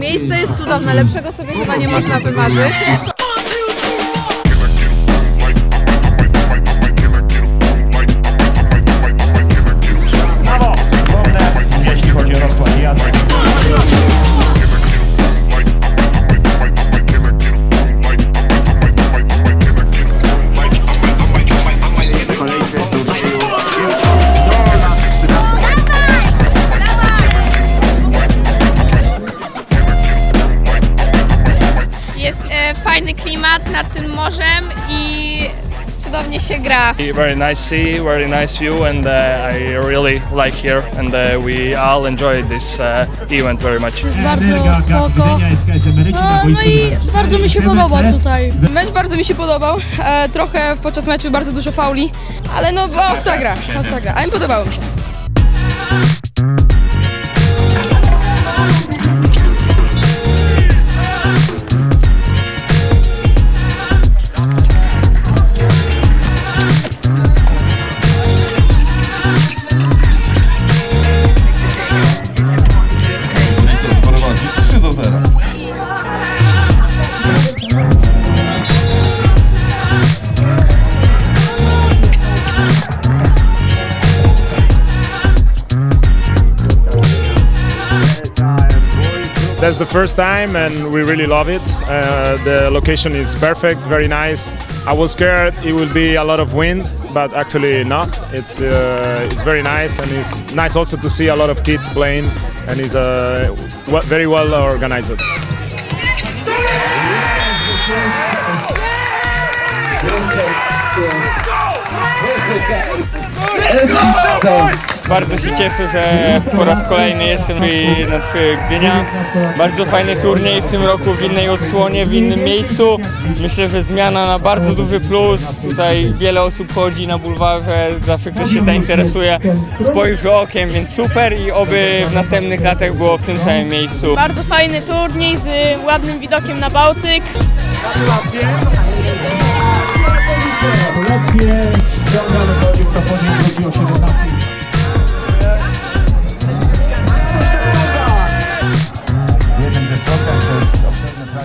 Miejsce jest cudowne, lepszego sobie chyba nie można wymarzyć. Jest e, fajny klimat nad tym morzem i cudownie się gra. Very nice sea, very nice view, and uh, I really like here. And uh, we all enjoyed this uh, event very much. Jest bardzo spoko. No, no i bardzo mi się podoba tutaj. Mecz bardzo mi się podobał. E, trochę podczas meczu bardzo dużo fauli, ale no ostra gra, ostra gra, ale podobało mi się. That's the first time, and we really love it. Uh, the location is perfect, very nice. I was scared it will be a lot of wind, but actually not. It's uh, it's very nice, and it's nice also to see a lot of kids playing, and it's uh, very well organized. Bardzo się cieszę, że po raz kolejny jestem tutaj na Gdynia. Bardzo fajny turniej w tym roku w innej odsłonie, w innym miejscu. Myślę, że zmiana na bardzo duży plus. Tutaj wiele osób chodzi na bulwarze, zawsze ktoś się zainteresuje, spojrzy okiem, więc super i oby w następnych latach było w tym samym miejscu. Bardzo fajny turniej z ładnym widokiem na Bałtyk.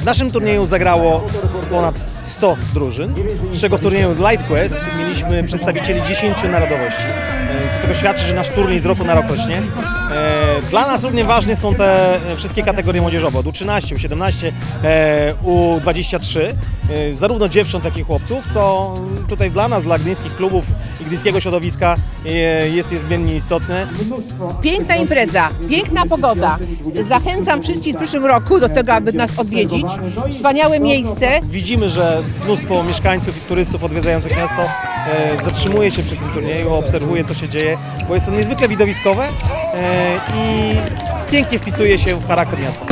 Naszym turnieju zagrało ponad 100 drużyn, z czego w turnieju Light Quest mieliśmy przedstawicieli 10 narodowości, e, co tego świadczy, że nasz turniej z roku na rok rośnie. E, Dla nas równie ważne są te e, wszystkie kategorie młodzieżowe, od U13, U17, e, U23, e, zarówno dziewcząt, jak i chłopców, co tutaj dla nas, dla gdyńskich klubów i gdyńskiego środowiska jest niezmiennie istotne. Piękna impreza, piękna pogoda. Zachęcam wszystkich w przyszłym roku do tego, aby nas odwiedzić. Wspaniałe miejsce. Widzimy, że mnóstwo mieszkańców i turystów odwiedzających miasto e, zatrzymuje się przy tym turnieju, obserwuje co się dzieje, bo jest to niezwykle widowiskowe e, i pięknie wpisuje się w charakter miasta.